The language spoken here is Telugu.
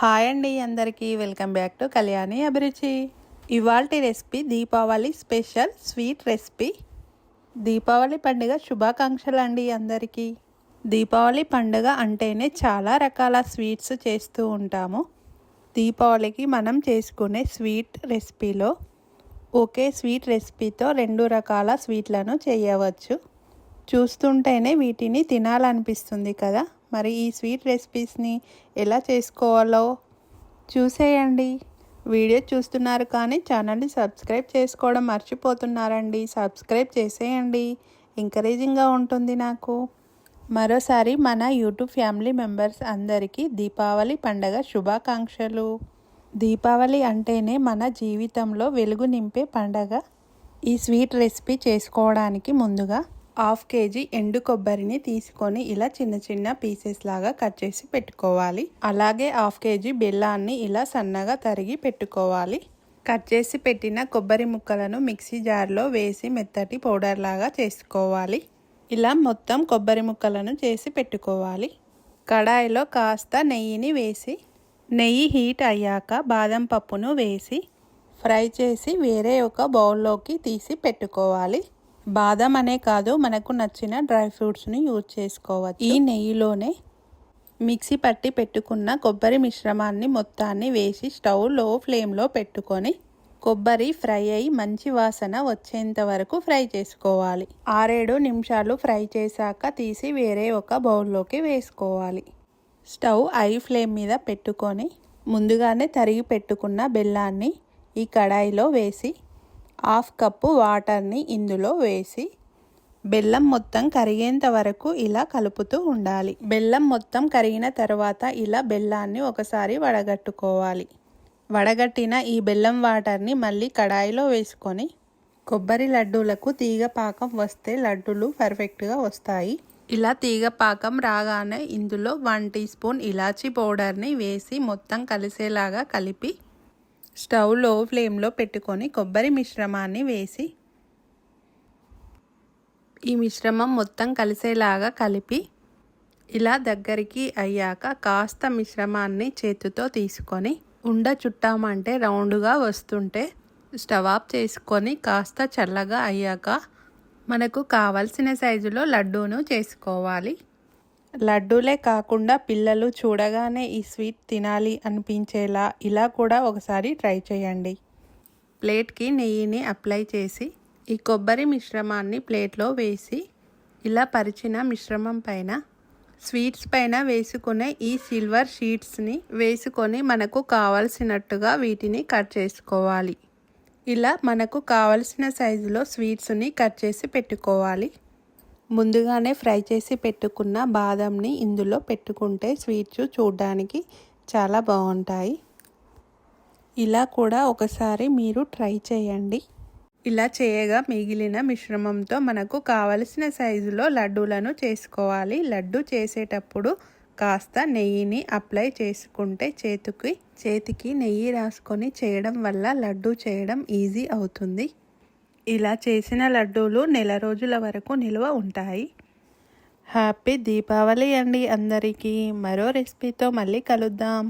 హాయ్ అండి అందరికీ. Welcome back to Kalyani Abhiruchi. ఇవాళ recipe Deepavali special sweet recipe. Deepavali పండుగ శుభాకాంక్షలు అండి అందరికీ. దీపావళి పండుగ అంటేనే చాలా రకాల స్వీట్స్ చేస్తూ ఉంటాము. దీపావళికి మనం చేసుకునే స్వీట్ రెసిపీలో ఒకే స్వీట్ రెసిపీతో రెండు రకాల స్వీట్లను చేయవచ్చు. చూస్తుంటేనే వీటిని తినాలనిపిస్తుంది కదా. మరి ఈ స్వీట్ రెసిపీస్ని ఎలా చేసుకోవాలో చూసేయండి. వీడియో చూస్తున్నారు కానీ ఛానల్ని సబ్స్క్రైబ్ చేసుకోవడం మర్చిపోతున్నారండి. సబ్స్క్రైబ్ చేసేయండి. ఎంకరేజింగ్గా ఉంటుంది నాకు. మరోసారి మన యూట్యూబ్ ఫ్యామిలీ మెంబర్స్ అందరికీ దీపావళి పండగ శుభాకాంక్షలు. దీపావళి అంటేనే మన జీవితంలో వెలుగు నింపే పండగ. ఈ స్వీట్ రెసిపీ చేసుకోవడానికి ముందుగా హాఫ్ కేజీ ఎండు కొబ్బరిని తీసుకొని ఇలా చిన్న చిన్న పీసెస్ లాగా కట్ చేసి పెట్టుకోవాలి. అలాగే హాఫ్ కేజీ బెల్లాన్ని ఇలా సన్నగా తరిగి పెట్టుకోవాలి. కట్ చేసి పెట్టిన కొబ్బరి ముక్కలను మిక్సీ జార్లో వేసి మెత్తటి పౌడర్ లాగా చేసుకోవాలి. ఇలా మొత్తం కొబ్బరి ముక్కలను చేసి పెట్టుకోవాలి. కడాయిలో కాస్త నెయ్యిని వేసి నెయ్యి హీట్ అయ్యాక బాదం పప్పును వేసి ఫ్రై చేసి వేరే ఒక బౌల్లోకి తీసి పెట్టుకోవాలి. బాదం అనే కాదు మనకు నచ్చిన డ్రై ఫ్రూట్స్ని యూజ్ చేసుకోవచ్చు. ఈ నెయ్యిలోనే మిక్సీ పట్టి పెట్టుకున్న కొబ్బరి మిశ్రమాన్ని మొత్తాన్ని వేసి స్టవ్లో ఫ్లేమ్లో పెట్టుకొని కొబ్బరి ఫ్రై అయి మంచి వాసన వచ్చేంత వరకు ఫ్రై చేసుకోవాలి. ఆరేడు నిమిషాలు ఫ్రై చేశాక తీసి వేరే ఒక బౌల్లోకి వేసుకోవాలి. స్టవ్ ఐ ఫ్లేమ్ మీద పెట్టుకొని ముందుగానే తరిగి పెట్టుకున్న బెల్లాన్ని ఈ కడాయిలో వేసి హాఫ్ కప్పు వాటర్ని ఇందులో వేసి బెల్లం మొత్తం కరిగేంత వరకు ఇలా కలుపుతూ ఉండాలి. బెల్లం మొత్తం కరిగిన తర్వాత ఇలా బెల్లాన్ని ఒకసారి వడగట్టుకోవాలి. వడగట్టిన ఈ బెల్లం వాటర్ని మళ్ళీ కడాయిలో వేసుకొని కొబ్బరి లడ్డూలకు తీగ పాకం వస్తే లడ్డూలు పర్ఫెక్ట్గా వస్తాయి. ఇలా తీగ పాకం రాగానే ఇందులో వన్ టీ స్పూన్ ఇలాచీ పౌడర్ని వేసి మొత్తం కలిసేలాగా కలిపి స్టవ్లో ఫ్లేమ్లో పెట్టుకొని కొబ్బరి మిశ్రమాన్ని వేసి ఈ మిశ్రమం మొత్తం కలిసేలాగా కలిపి ఇలా దగ్గరికి అయ్యాక కాస్త మిశ్రమాన్ని చేతితో తీసుకొని ఉండ చుట్టామంటే రౌండ్గా వస్తుంటే స్టవ్ ఆఫ్ చేసుకొని కాస్త చల్లగా అయ్యాక మనకు కావలసిన సైజులో లడ్డూను చేసుకోవాలి. లడ్డూలే కాకుండా పిల్లలు చూడగానే ఈ స్వీట్ తినాలి అనిపించేలా ఇలా కూడా ఒకసారి ట్రై చేయండి. ప్లేట్కి నెయ్యిని అప్లై చేసి ఈ కొబ్బరి మిశ్రమాన్ని ప్లేట్లో వేసి ఇలా పరిచిన మిశ్రమం పైన స్వీట్స్ పైన వేసుకునే ఈ సిల్వర్ షీట్స్ని వేసుకొని మనకు కావలసినట్టుగా వీటిని కట్ చేసుకోవాలి. ఇలా మనకు కావలసిన సైజులో స్వీట్స్ని కట్ చేసి పెట్టుకోవాలి. ముందుగానే ఫ్రై చేసి పెట్టుకున్న బాదంని ఇందులో పెట్టుకుంటే స్వీట్స్ చూడడానికి చాలా బాగుంటాయి. ఇలా కూడా ఒకసారి మీరు ట్రై చేయండి. ఇలా చేయగా మిగిలిన మిశ్రమంతో మనకు కావలసిన సైజులో లడ్డూలను చేసుకోవాలి. లడ్డు చేసేటప్పుడు కాస్త నెయ్యిని అప్లై చేసుకుంటే చేతికి చేతికి నెయ్యి రాసుకొని చేయడం వల్ల లడ్డు చేయడం ఈజీ అవుతుంది. ఇలా చేసిన లడ్డూలు నెల రోజుల వరకు నిల్వ ఉంటాయి. హ్యాపీ దీపావళి అండి అందరికీ. మరో రెసిపీతో మళ్ళీ కలుద్దాం.